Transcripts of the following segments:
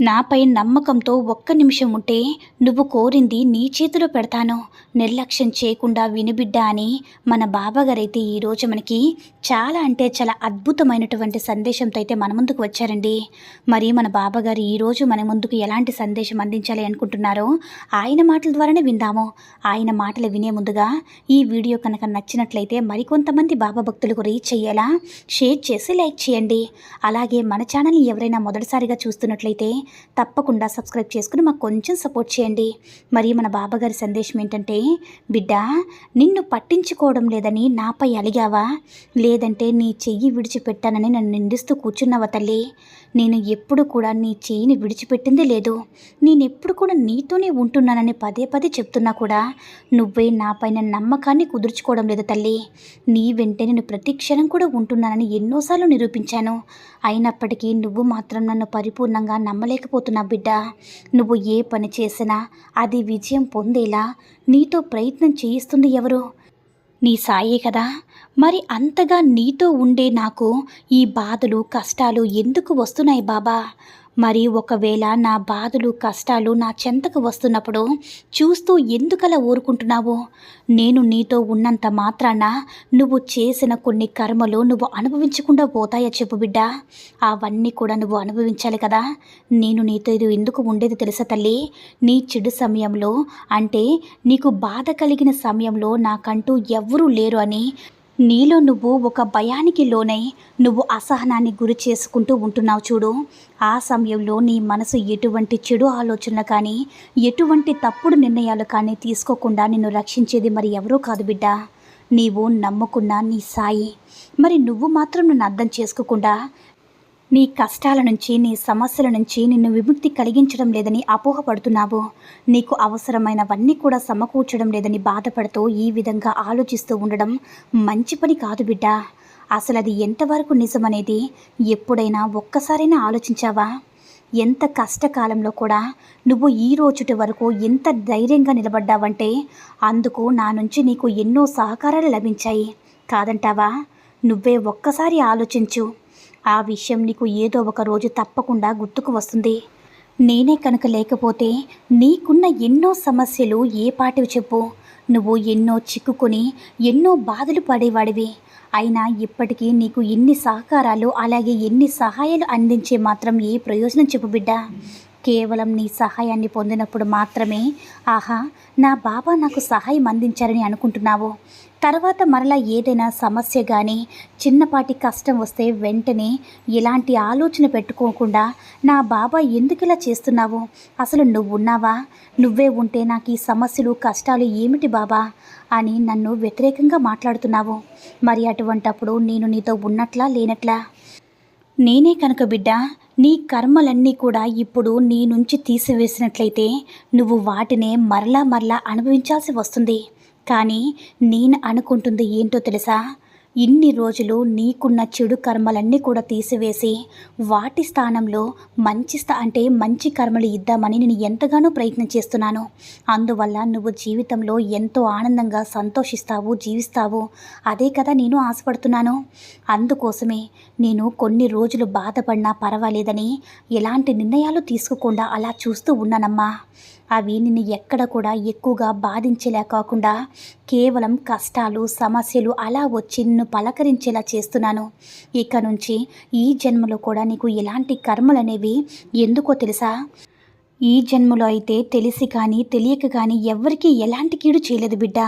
నాపై నమ్మకంతో ఒక్క నిమిషం ఉంటే నువ్వు కోరింది నీ చేతిలో పెడతాను. నిర్లక్ష్యం చేయకుండా వినుబిడ్డ అని మన బాబాగారైతే ఈరోజు మనకి చాలా అంటే చాలా అద్భుతమైనటువంటి సందేశంతో అయితే మన ముందుకు వచ్చారండి. మరి మన బాబాగారు ఈరోజు మన ముందుకు ఎలాంటి సందేశం అందించాలి అనుకుంటున్నారో ఆయన మాటల ద్వారానే విందాము. ఆయన మాటలు వినే ముందుగా ఈ వీడియో కనుక నచ్చినట్లయితే మరికొంతమంది బాబా భక్తులకు రీచ్ అయ్యేలా షేర్ చేసి లైక్ చేయండి. అలాగే మన ఛానల్ని ఎవరైనా మొదటిసారిగా చూస్తున్నట్లయితే తప్పకుండా సబ్స్క్రైబ్ చేసుకుని మాకు కొంచెం సపోర్ట్ చేయండి. మరి మన బాబాగారి సందేశం ఏంటంటే బిడ్డ నిన్ను పట్టించుకోవడం లేదని నాపై అలిగావా? లేదంటే నీ చెయ్యి విడిచిపెట్టానని నన్ను నిందిస్తూ కూర్చున్నావా తల్లి? నేను ఎప్పుడు కూడా నీ చెయ్యిని విడిచిపెట్టిందే లేదు. నేనెప్పుడు కూడా నీతోనే ఉంటున్నానని పదే పదే చెప్తున్నా కూడా నువ్వే నాపైన నమ్మకాన్ని కుదుర్చుకోవడం లేదు తల్లి. నీ వెంటే నేను ప్రతి క్షణం కూడా ఉంటున్నానని ఎన్నోసార్లు నిరూపించాను. అయినప్పటికీ నువ్వు మాత్రం నన్ను పరిపూర్ణంగా నమ్మలేకపోతున్నా బిడ్డ. నువ్వు ఏ పని చేసినా అది విజయం పొందేలా నీతో ప్రయత్నం చేయిస్తుంది ఎవరు? నీ సాయే కదా. మరి అంతగా నీతో ఉండే నాకు ఈ బాధలు కష్టాలు ఎందుకు వస్తున్నాయి బాబా? మరి ఒకవేళ నా బాధలు కష్టాలు నా చెంతకు వస్తున్నప్పుడు చూస్తూ ఎందుకలా ఊరుకుంటున్నావు? నేను నీతో ఉన్నంత మాత్రాన నువ్వు చేసిన కొన్ని కర్మలు నువ్వు అనుభవించకుండా పోతాయా చెప్పు బిడ్డ. అవన్నీ కూడా నువ్వు అనుభవించాలి కదా. నేను నీతో ఇది ఎందుకు ఉండేది తెలుసా తల్లి? నీ చెడు సమయంలో అంటే నీకు బాధ కలిగిన సమయంలో నాకంటూ ఎవ్వరూ లేరు అని నీలో నువ్వు ఒక భయానికి లోనై నువ్వు అసహనాన్ని గురి చేసుకుంటూ ఉంటున్నావు చూడు. ఆ సమయంలో నీ మనసు ఎటువంటి చెడు ఆలోచనలు కానీ ఎటువంటి తప్పుడు నిర్ణయాలు కానీ తీసుకోకుండా నిన్ను రక్షించేది మరి ఎవరూ కాదు బిడ్డ. నీవు నమ్ముకున్న నీ సాయి. మరి నువ్వు మాత్రం నన్ను అర్థం చేసుకోకుండా నీ కష్టాల నుంచి నీ సమస్యల నుంచి నిన్ను విముక్తి కలిగించడం లేదని అపోహపడుతున్నావు. నీకు అవసరమైనవన్నీ కూడా సమకూర్చడం లేదని బాధపడుతూ ఈ విధంగా ఆలోచిస్తూ ఉండడం మంచి పని కాదు బిడ్డ. అసలు అది ఎంతవరకు నిజమనేది ఎప్పుడైనా ఒక్కసారైనా ఆలోచించావా? ఎంత కష్టకాలంలో కూడా నువ్వు ఈ రోజుటి వరకు ఎంత ధైర్యంగా నిలబడ్డావంటే అందుకు నా నుంచి నీకు ఎన్నో సహకారాలు లభించాయి. కాదంటావా? నువ్వే ఒక్కసారి ఆలోచించు. ఆ విషయం నీకు ఏదో ఒక రోజు తప్పకుండా గుర్తుకు వస్తుంది. నేనే కనుక లేకపోతే నీకున్న ఎన్నో సమస్యలు ఏ పాటివి చెప్పు. నువ్వు ఎన్నో చిక్కుకొని ఎన్నో బాధలు పడేవాడివి. అయినా ఇప్పటికీ నీకు ఎన్ని సహకారాలు అలాగే ఎన్ని సహాయాలు అందించే మాత్రం ఏ ప్రయోజనం చెప్పు బిడ్డ. కేవలం నీ సహాయాన్ని పొందినప్పుడు మాత్రమే ఆహా నా బాబా నాకు సహాయం అందించారని అనుకుంటున్నావు. తర్వాత మరలా ఏదైనా సమస్య కానీ చిన్నపాటి కష్టం వస్తే వెంటనే ఎలాంటి ఆలోచన పెట్టుకోకుండా నా బాబా ఎందుకు ఇలా చేస్తున్నావు? అసలు నువ్వున్నావా నువ్వే ఉంటే నాకు ఈ సమస్యలు కష్టాలు ఏమిటి బాబా అని నన్ను వ్యతిరేకంగా మాట్లాడుతున్నావు. మరి అటువంటప్పుడు నేను నీతో ఉన్నట్లా లేనట్లా? నేనే కనుక బిడ్డ నీ కర్మలన్నీ కూడా ఇప్పుడు నీ నుంచి తీసివేసినట్లయితే నువ్వు వాటినే మరలా మరలా అనుభవించాల్సి వస్తుంది. కానీ నేను అనుకుంటుంది ఏంటో తెలుసా? ఇన్ని రోజులు నీకున్న చెడు కర్మలన్నీ కూడా తీసివేసి వాటి స్థానంలో మంచి స్థా అంటే మంచి కర్మలు ఇద్దామని నేను ఎంతగానో ప్రయత్నం చేస్తున్నాను. అందువల్ల నువ్వు జీవితంలో ఎంతో ఆనందంగా సంతోషిస్తావు జీవిస్తావు. అదే కదా నేను ఆశపడుతున్నాను. అందుకోసమే నేను కొన్ని రోజులు బాధపడినా పర్వాలేదని ఎలాంటి నిర్ణయాలు తీసుకోకుండా అలా చూస్తూ ఉన్నానమ్మా. అవి నిన్ను ఎక్కడ కూడా ఎక్కువగా బాధించేలా కాకుండా కేవలం కష్టాలు సమస్యలు అలా వచ్చి నిన్ను పలకరించేలా చేస్తున్నాను. ఇక నుంచి ఈ జన్మలో కూడా నీకు ఎలాంటి కర్మలు అనేవి ఎందుకో తెలుసా? ఈ జన్మలో అయితే తెలిసి కానీ తెలియక కానీ ఎవరికీ ఎలాంటి కీడు చేయలేదు బిడ్డ.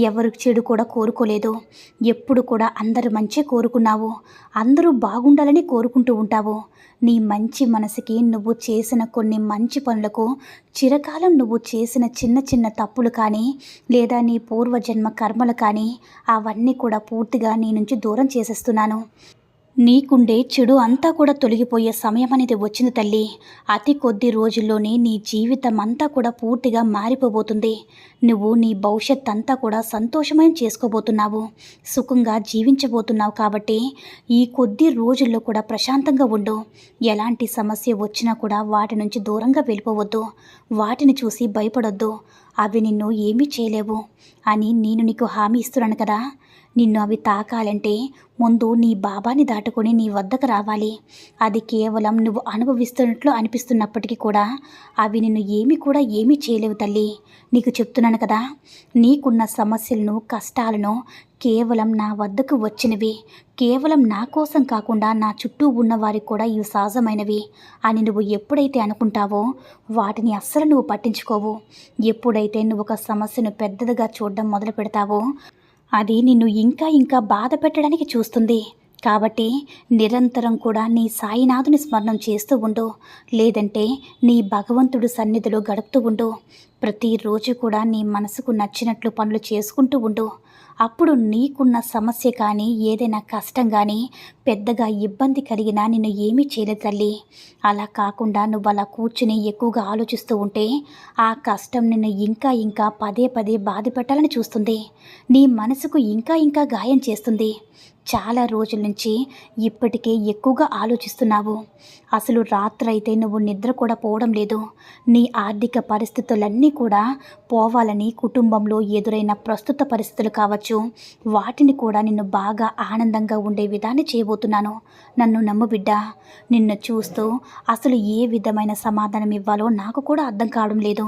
ఎవరు చెడు కూడా కోరుకోలేదు. ఎప్పుడు కూడా అందరు మంచి కోరుకున్నావు. అందరూ బాగుండాలని కోరుకుంటూ ఉంటావు. నీ మంచి మనసుకి నువ్వు చేసిన కొన్ని మంచి పనులకు చిరకాలం నువ్వు చేసిన చిన్న చిన్న తప్పులు కానీ లేదా నీ పూర్వజన్మ కర్మలు కానీ అవన్నీ కూడా పూర్తిగా నీ నుంచి దూరం చేసేస్తున్నాను. నీకుండే చెడు అంతా కూడా తొలగిపోయే సమయం అనేది వచ్చింది తల్లి. అతి కొద్ది రోజుల్లోనే నీ జీవితం అంతా కూడా పూర్తిగా మారిపోబోతుంది. నువ్వు నీ భవిష్యత్ అంతా కూడా సంతోషమైన చేసుకోబోతున్నావు. సుఖంగా జీవించబోతున్నావు కాబట్టి ఈ కొద్ది రోజుల్లో కూడా ప్రశాంతంగా ఉండు. ఎలాంటి సమస్య వచ్చినా కూడా వాటి నుంచి దూరంగా వెళ్ళిపోవద్దు. వాటిని చూసి భయపడొద్దు. అవి నిన్ను ఏమీ చేయలేవు అని నేను నీకు హామీ ఇస్తున్నాను కదా. నిన్ను అవి తాకాలంటే ముందు నీ బాబాని దాటుకొని నీ వద్దకు రావాలి. అది కేవలం నువ్వు అనుభవిస్తున్నట్లు అనిపిస్తున్నప్పటికీ కూడా అవి నిన్ను ఏమి కూడా ఏమీ చేయలేవు తల్లి. నీకు చెప్తున్నాను కదా నీకున్న సమస్యలను కష్టాలను కేవలం నా వద్దకు వచ్చినవి. కేవలం నా కోసం కాకుండా నా చుట్టూ ఉన్న వారికి కూడా ఇవి సహజమైనవి అని నువ్వు ఎప్పుడైతే అనుకుంటావో వాటిని అస్సలు నువ్వు పట్టించుకోవు. ఎప్పుడైతే నువ్వు ఒక సమస్యను పెద్దదిగా చూడడం మొదలు పెడతావో అది నిన్ను ఇంకా ఇంకా బాధ పెట్టడానికి చూస్తుంది. కాబట్టి నిరంతరం కూడా నీ సాయినాథుని స్మరణం చేస్తూ ఉండు. లేదంటే నీ భగవంతుడు సన్నిధిలో గడుపుతూ ఉండు. ప్రతిరోజు కూడా నీ మనసుకు నచ్చినట్లు పనులు చేసుకుంటూ ఉండు. అప్పుడు నీకున్న సమస్య కానీ ఏదైనా కష్టం కానీ పెద్దగా ఇబ్బంది కలిగినా నిన్ను ఏమీ చేయలేదు తల్లి. అలా కాకుండా నువ్వు అలా కూర్చుని ఎక్కువగా ఆలోచిస్తూ ఉంటే ఆ కష్టం నిన్ను ఇంకా ఇంకా పదే పదే బాధ పెట్టాలని చూస్తుంది. నీ మనసుకు ఇంకా ఇంకా గాయం చేస్తుంది. చాలా రోజుల నుంచి ఇప్పటికే ఎక్కువగా ఆలోచిస్తున్నావు. అసలు రాత్రైతే నువ్వు నిద్ర కూడా పోవడం లేదు. నీ ఆర్థిక పరిస్థితులన్నీ కూడా పోవాలని కుటుంబంలో ఎదురైన ప్రస్తుత పరిస్థితులు కావచ్చు వాటిని కూడా నిన్ను బాగా ఆనందంగా ఉండే విధాన్ని చేయబోతున్నాను. నన్ను నమ్ము బిడ్డ. నిన్ను చూస్తూ అసలు ఏ విధమైన సమాధానం ఇవ్వాలో నాకు కూడా అర్థం కావడం లేదు.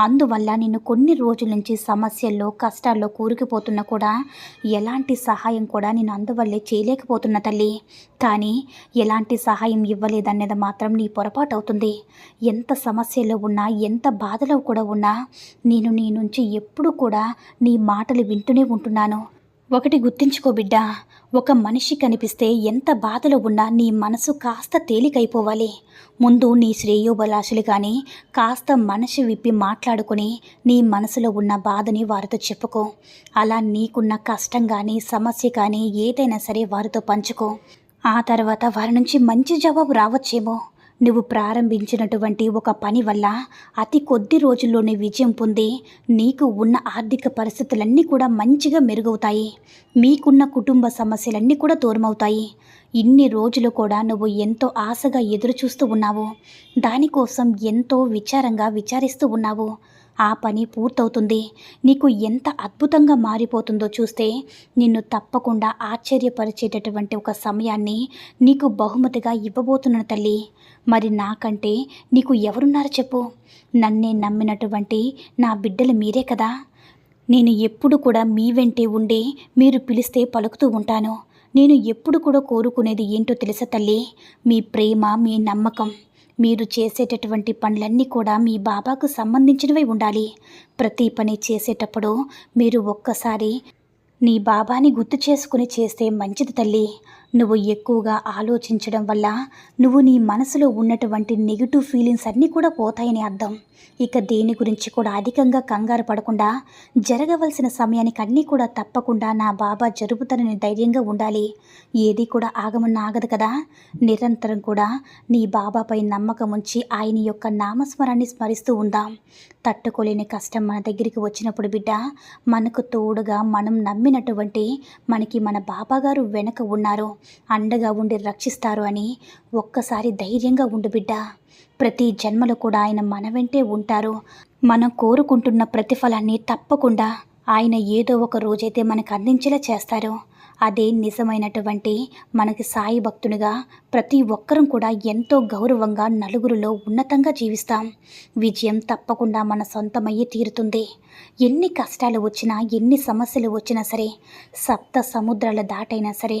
అందువల్ల నిన్ను కొన్ని రోజుల నుంచి సమస్యల్లో కష్టాల్లో కూరుకుపోతున్నా కూడా ఎలాంటి సహాయం కూడా నేను వల్లే చేయలేకపోతున్న తల్లి. కానీ ఎలాంటి సహాయం ఇవ్వలేదనేది మాత్రం నీ పొరపాటు అవుతుంది ఎంత సమస్యలో ఉన్నా ఎంత బాధలో కూడా ఉన్నా నేను నీ నుంచి ఎప్పుడు కూడా నీ మాటలు వింటూనే ఉంటున్నాను. ఒకటి గుర్తుంచుకో బిడ్డ. ఒక మనిషి కనిపిస్తే ఎంత బాధలో ఉన్నా నీ మనసు కాస్త తేలికైపోవాలి. ముందు నీ శ్రేయోబలాశులు కానీ కాస్త మనసు విప్పి మాట్లాడుకొని నీ మనసులో ఉన్న బాధని వారితో చెప్పుకో. అలా నీకున్న కష్టం కానీ సమస్య కానీ ఏదైనా సరే వారితో పంచుకో. ఆ తర్వాత వారి నుంచి మంచి జవాబు రావచ్చేమో. నువ్వు ప్రారంభించినటువంటి ఒక పని వల్ల అతి కొద్ది రోజుల్లోనే విజయం పొంది నీకు ఉన్న ఆర్థిక పరిస్థితులన్నీ కూడా మంచిగా మెరుగవుతాయి. మీకున్న కుటుంబ సమస్యలన్నీ కూడా దూరమవుతాయి. ఇన్ని రోజులు కూడా నువ్వు ఎంతో ఆశగా ఎదురు చూస్తూ ఉన్నావు. దానికోసం ఎంతో విచారంగా విచారిస్తూ ఉన్నావు. ఆ పని పూర్తవుతుంది. నీకు ఎంత అద్భుతంగా మారిపోతుందో చూస్తే నిన్ను తప్పకుండా ఆశ్చర్యపరిచేటటువంటి ఒక సమయాన్ని నీకు బహుమతిగా ఇవ్వబోతున్నాను తల్లి. మరి నాకంటే నీకు ఎవరున్నారు చెప్పు. నన్నే నమ్మినటువంటి నా బిడ్డలు మీరే కదా. నేను ఎప్పుడు కూడా మీ వెంటే ఉండి మీరు పిలిస్తే పలుకుతూ ఉంటాను. నేను ఎప్పుడు కూడా కోరుకునేది ఏంటో తెలుసా తల్లి? మీ ప్రేమ మీ నమ్మకం. మీరు చేసేటటువంటి పనులన్నీ కూడా మీ బాబాకు సంబంధించినవి ఉండాలి. ప్రతి పని చేసేటప్పుడు మీరు ఒక్కసారి నీ బాబాని గుర్తు చేసుకుని చేస్తే మంచిది తల్లి. నువ్వు ఎక్కువగా ఆలోచించడం వల్ల నువ్వు నీ మనసులో ఉన్నటువంటి నెగిటివ్ ఫీలింగ్స్ అన్నీ కూడా పోతాయని అర్థం. ఇక దేని గురించి కూడా అధికంగా కంగారు పడకుండా జరగవలసిన సమయానికి అన్నీ కూడా తప్పకుండా నా బాబా జరుపుతానని ధైర్యంగా ఉండాలి. ఏది కూడా ఆగమన్న ఆగదు కదా. నిరంతరం కూడా నీ బాబాపై నమ్మకం ఉంచి ఆయన యొక్క నామస్మరాన్ని స్మరిస్తూ ఉందాం. తట్టుకోలేని కష్టం మన దగ్గరికి వచ్చినప్పుడు బిడ్డ మనకు తోడుగా మనం నమ్మినటువంటి మనకి మన బాబాగారు వెనక ఉన్నారు. అండగా ఉండి రక్షిస్తారు అని ఒక్కసారి ధైర్యంగా ఉండు బిడ్డ. ప్రతి జన్మలో కూడా ఆయన మన వెంటే ఉంటారు. మనం కోరుకుంటున్న ప్రతిఫలాన్ని తప్పకుండా ఆయన ఏదో ఒక రోజైతే మనకు అందించేలా చేస్తారు. అదే నిజమైనటువంటి మనకి సాయి భక్తునిగా ప్రతి ఒక్కరం కూడా ఎంతో గౌరవంగా నలుగురిలో ఉన్నతంగా జీవిస్తాం. విజయం తప్పకుండా మన సొంతమయ్యి తీరుతుంది. ఎన్ని కష్టాలు వచ్చినా ఎన్ని సమస్యలు వచ్చినా సరే సప్త సముద్రాల దాటైనా సరే